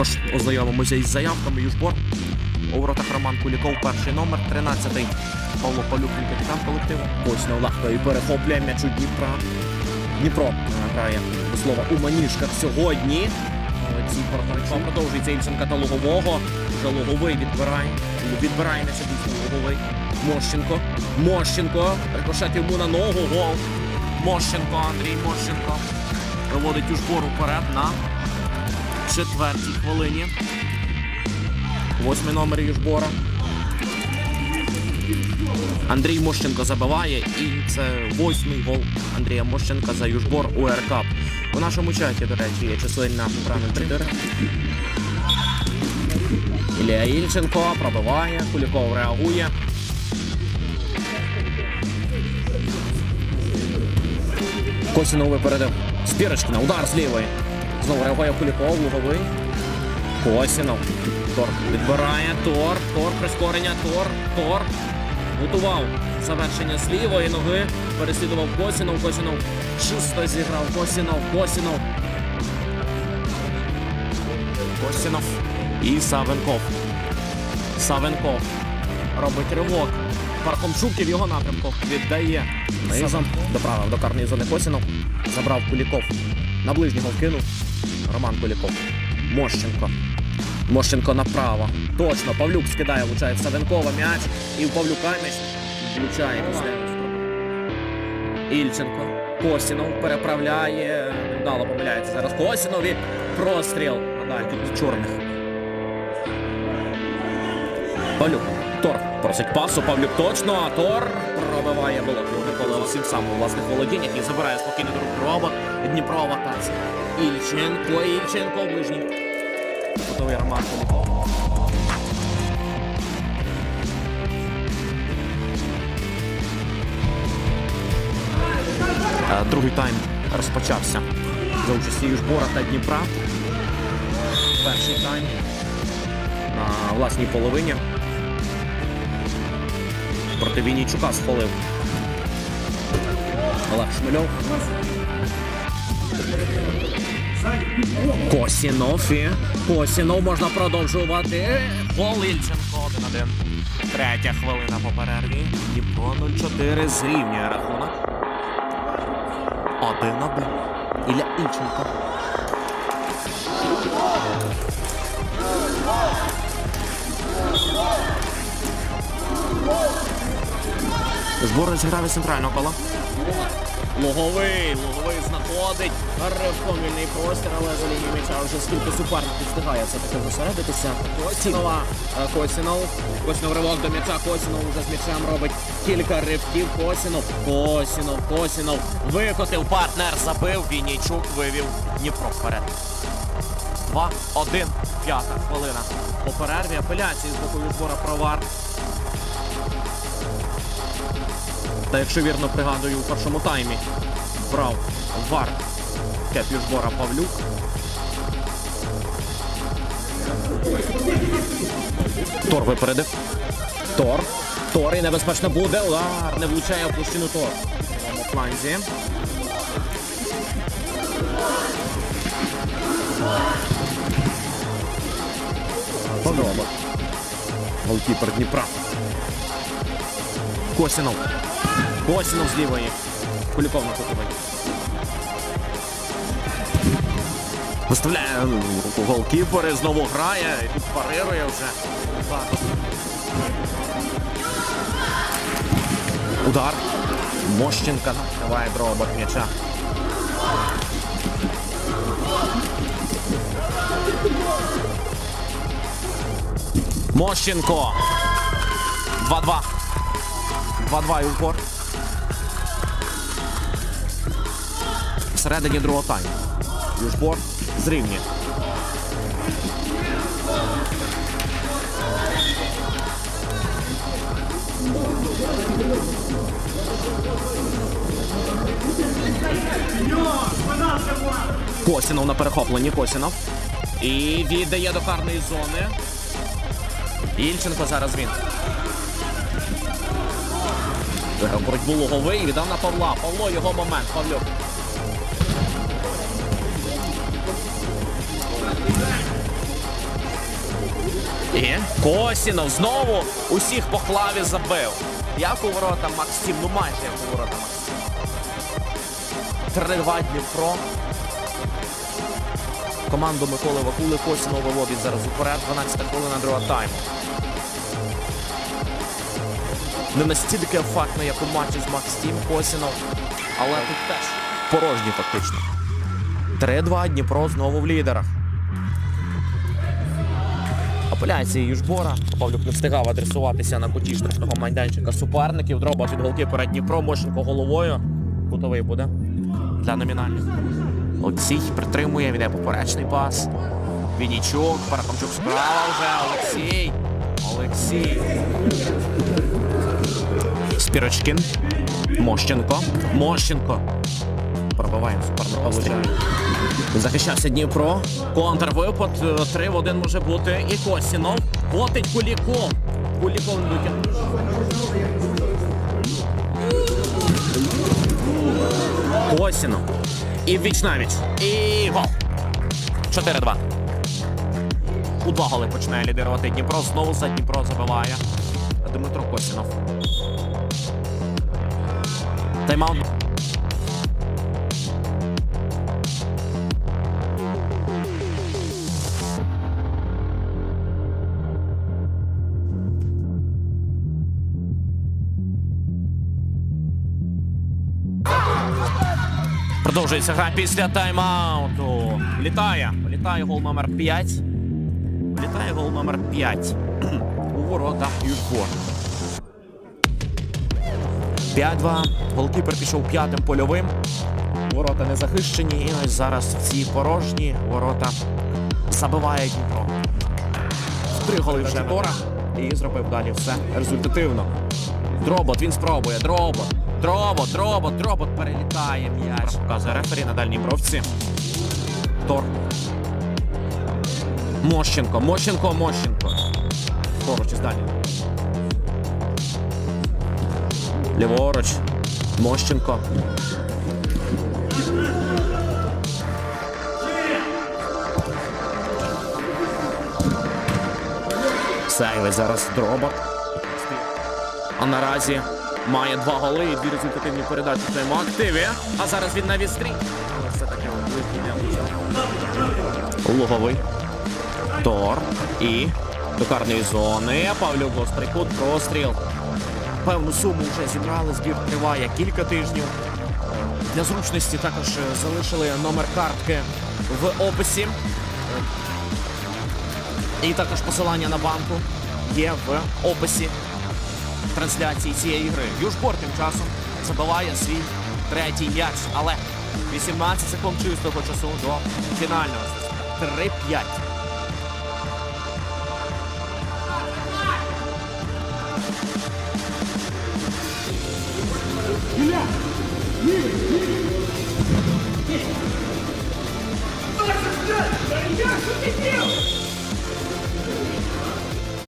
Також ознайомимося із заявками. Южбор. У воротах Роман Куліков, перший номер, 13-й. Павло Палюк, він капітан колективу. Точно легко і перехоплює м'яч у Дніпра. Дніпро е, грає до слова у маніжках сьогодні. Олексій Пороховича продовжується Ільченка та Лугового. Вже Луговий відбирає. Відбирає м'яч дійсно Луговий. Мощенко. Мощенко. Рикошет йому на ногу. Гол. Мощенко, Андрій Мощенко. Виводить Южбор уперед на четвертій хвилині. Восьмий номер Южбора. Андрій Мощенко забиває, і це восьмий гол Андрія Мощенка за Южбор УРК. У нашому чаті, до речі, є численна правильно 4. Ілія Ільченко пробиває, Куліков реагує. Косінов випередив. Спірочкіна, удар з лівої. Знову реагує Куліков, луговий. Косінов. Тор відбирає. Тор. Тор. Прискорення. Тор. Тор. Готував завершення з лівої ноги. Переслідував Косінов. Косінов чисто зіграв. Косінов. Косінов. Косінов. І Савенков. Савенков. Робить ривок. Пархомчук і в його напрямку віддає. Низом доправив до карної зони Косінов. Забрав Куліков. На ближнього вкинув. Роман Куліков. Мощенко. Мощенко направо. Точно. Павлюк скидає, влучає в Савенкова м'яч. І в Павлюка м'яч влучає після. Ільченко. Косінов переправляє. Вдало помиляється зараз. Косінов і простріл. Надаль від чорних. Павлюк. Тор просить пасу. Павлюк точно. А Тор пробиває блокує Микола усім сам у власних володіннях і забирає спокійно до рук робот. Дніпро в. Ільченко. Ільченко ближній. Готовий Роман Куліков. Е, Другий тайм розпочався за участі Южбора та Дніпра. Перший тайм на власній половині. Проти Вінійчука схвалив Олег Шмельов. Косінов і Косінов можна продовжувати. Гол Ільченко 1-1. Третя хвилина по перерві. Дніпро 0-4 зрівнює рахунок. 1-1. Ілля Ільченко. Збори зіграв із центрального кола. Луговий, луговий знаходить ривком вільний простір, але за лінією м'яча вже скільки суперників встигає все таки зосередитися. Косінова, е, Косінов, Косінов ривок до м'яча, Косінов вже з м'ячем робить кілька ривків. Косінов, Косінов, Косінов викотив партнер, забив, Віннійчук вивів Дніпро вперед. 2-1, п'ята хвилина. По перерві апеляції з боку відбора провар. Та якщо вірно пригадую, у першому таймі брав вар кеп Южбора Павлюк. Тор випередив. Тор. Тор і небезпечно буде. Удар не влучає в Тор. На фланзі. Подроба. Голкіпер Дніпра. Косінов. Косінов з лівої. Куліков на кутовий. Виставляє голкіпери, знову грає, тут парирує вже. Удар. Мощенка накриває дробок м'яча. Мощенко. 2-2. 2-2 і упор. Всередині другого тайму. Южбор зрівнює. Косінов на перехопленні. Косінов. І віддає до карної зони. Ільченко зараз він. Боротьбу Луговий, віддав на Павла. Павло його момент. Павлюк. І Косінов знову усіх по клаві забив. Як у ворота Максим, ну майже як у ворота Максим. 3-2 Дніпро. Команду Миколи Вакули Косінов виводить зараз уперед. 12 хвилина друга тайму. Не настільки ефектно, як у матчі з Максим Косінов. Але тут теж порожні фактично. 3-2 Дніпро знову в лідерах. Апеляції Южбора. Павлюк не встигав адресуватися на куті штрафного майданчика суперників. Дроба від голкіпера Дніпро, Мощенко головою. Кутовий буде для номінальних. Олексій притримує, віде поперечний пас. Вінічук, Парахомчук справа вже. Олексій. Олексій. Спірочкін. Мощенко. Мощенко. Пробиваємо суперника. Захищався Дніпро. Контрвипад. е, Три в один може бути. І Косінов. Котить Куліков. Куліков не дотягнув. Косінов. І віч навіч. І гол. 4-2. У два голи починає лідирувати Дніпро. Знову за Дніпро забиває Дмитро Косінов. Тайм-аут. Продовжується гра після тайм-ауту. Літає. Літає гол номер 5. Літає гол номер 5. У ворота Южбор. 5-2. Голкіпер пішов п'ятим польовим. Ворота не захищені. І ось зараз ці порожні ворота забиває Дніпро. Три голи вже Тора. І зробив далі все результативно. Дробот, він спробує. Дробот. Дробот, дробот, дробот перелітає м'яч. Показує рефері на дальній бровці. Тор. Мощенко, Мощенко, Мощенко. Поруч із далі. Ліворуч. Мощенко. Сейве зараз дробот. А наразі має два голи і дві результативні передачі в своєму активі. А зараз він на близький. Луговий. Тор. І до карної зони. Павлюк гострий кут, простріл. Певну суму вже зібрали. Збір триває кілька тижнів. Для зручності також е, залишили номер картки в описі. І також посилання на банку є в описі трансляції цієї гри. Южбор тим часом забиває свій третій м'яч, але 18 секунд чистого часу до фінального. 3-5.